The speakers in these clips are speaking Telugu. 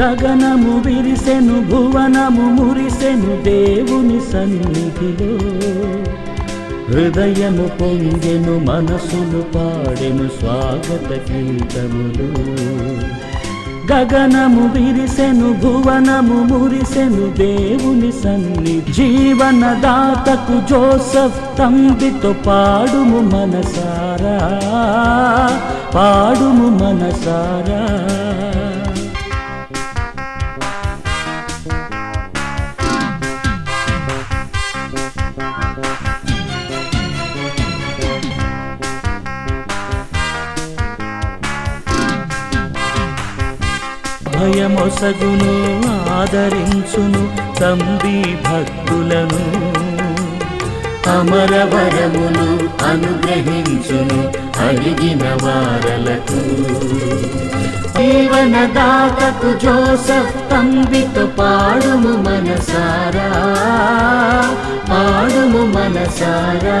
గగనము విరిసెను భువనము మురిసెను దేవుని సన్నిధిలో హృదయము పొంగెను మనసులు పాడెను స్వాగత గీతములు. గగనము విరిసెను భువనము మురిసెను దేవుని సన్ని జీవనదాతకు జోసఫ్ తంబితో పాడుము మనసారా పాడుము మనసారా. భయమొసగును ఆదరించును తంబి భక్తులను. అమరవరమును అనుగ్రహించును అడిగిన వారలకు. జీవనదాతకు జోసఫ్ తంబితో పాడుము మనసారా పాడుము మనసారా.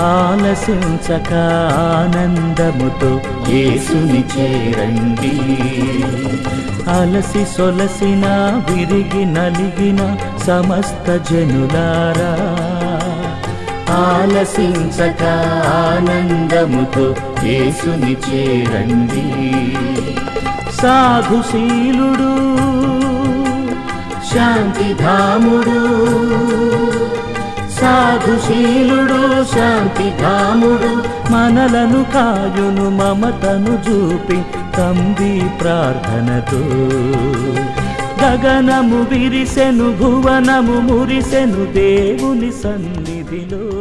ఆలసించక ఆనందముతో యేసుని చేరండి. అలసి సొలసిన విరిగి నలిగిన సమస్త జనులారా ఆలసించక ఆనందముతో యేసుని చేరండి. సాధుశీలుడు శాంతిధాముడు సాధుశీలుడు శాంతిధాముడు మనలను కాయును మమతను చూపి తంది ప్రార్థనతో. గగనము విరిసెను భువనము మురిసెను దేవుని సన్నిధిలో.